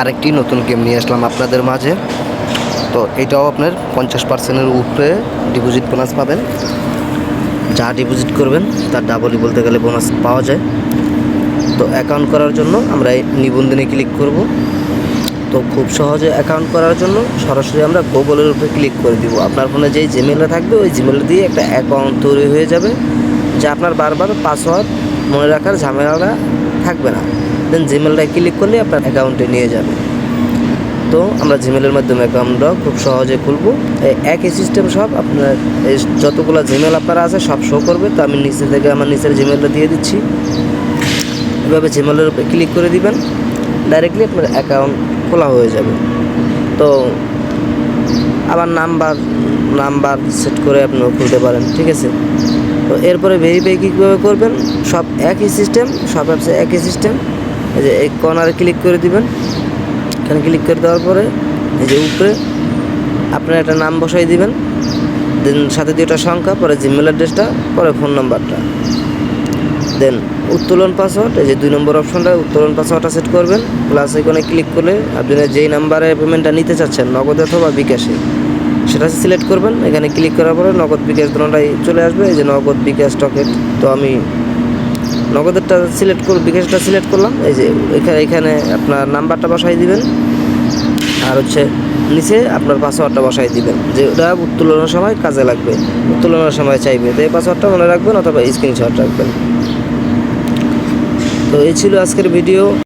আরেকটি নতুন গেম নিয়ে আসলাম আপনাদের মাঝে। তো এটাও আপনার পঞ্চাশ পার্সেন্টের উপরে ডিপোজিট বোনাস পাবেন। যা ডিপোজিট করবেন তার ডাবলই বলতে গেলে বোনাস পাওয়া যায়। তো অ্যাকাউন্ট করার জন্য আমরা এই নিবন্ধনে ক্লিক করব। তো খুব সহজে অ্যাকাউন্ট করার জন্য সরাসরি আমরা গুগলের উপরে ক্লিক করে দিব। আপনার ফোনে যেই জিমেলটা থাকবে, ওই জিমেল দিয়ে একটা অ্যাকাউন্ট তৈরি হয়ে যাবে। যা আপনার বারবার পাসওয়ার্ড মনে রাখার ঝামেলাটা থাকবে না। দেন জিমেলটা ক্লিক করলে আপনার অ্যাকাউন্টে নিয়ে যাবে। তো আমরা জিমেলের মাধ্যমে অ্যাকাউন্টটা খুব সহজে খুলবো। একই সিস্টেম সব আপনার যতগুলো জিমেল আপনারা আছে সব শো করবে। তো আমি নিচে থেকে আমার নিচের জিমেলটা দিয়ে দিচ্ছি। এভাবে জিমেলের উপরে ক্লিক করে দিবেন। ডাইরেক্টলি আপনার অ্যাকাউন্ট খোলা হয়ে যাবে। তো আবার নাম্বার নাম্বার সেট করে আপনিও খুলতে পারেন, ঠিক আছে? তো এরপরে ভেরিফাই কীভাবে করবেন? সব একই সিস্টেম সব অ্যাপসে একই সিস্টেম এই যে এই কর্নারে ক্লিক করে দিবেন। এখানে ক্লিক করে দেওয়ার পরে এই যে উপরে আপনার একটা নাম বসাই দিবেন। দেন সাথে দুইটা সংখ্যা, পরে জিমেল অ্যাড্রেসটা পরে ফোন নাম্বারটা দেন উত্তোলন পাসওয়ার্ড এই যে দুই নম্বর অপশনটা উত্তোলন পাসওয়ার্ডটা সেট করবেন। প্লাস এখানে ক্লিক করলে আপনি যেই নাম্বারে পেমেন্টটা নিতে চাচ্ছেন, নগদ অথবা বিকাশে, সেটা সিলেক্ট করবেন। এখানে ক্লিক করার পরে নগদ বিকাশ দুটাই চলে আসবে। এই যে নগদ বিকাশ টকেট তো আমি নগদেরটা সিলেক্ট করব বিকাশটা সিলেক্ট করলাম। এই যে এখানে এখানে আপনার নাম্বারটা বসাই দিবেন। আর হচ্ছে নিচে আপনার পাসওয়ার্ডটা বসাই দিবেন। যে ওটা উত্তোলনের সময় কাজে লাগবে। উত্তোলনের সময় চাইবে। তো এই পাসওয়ার্ডটা মনে রাখবেন অথবা স্ক্রিনশট রাখবেন। তো এই ছিল আজকের ভিডিও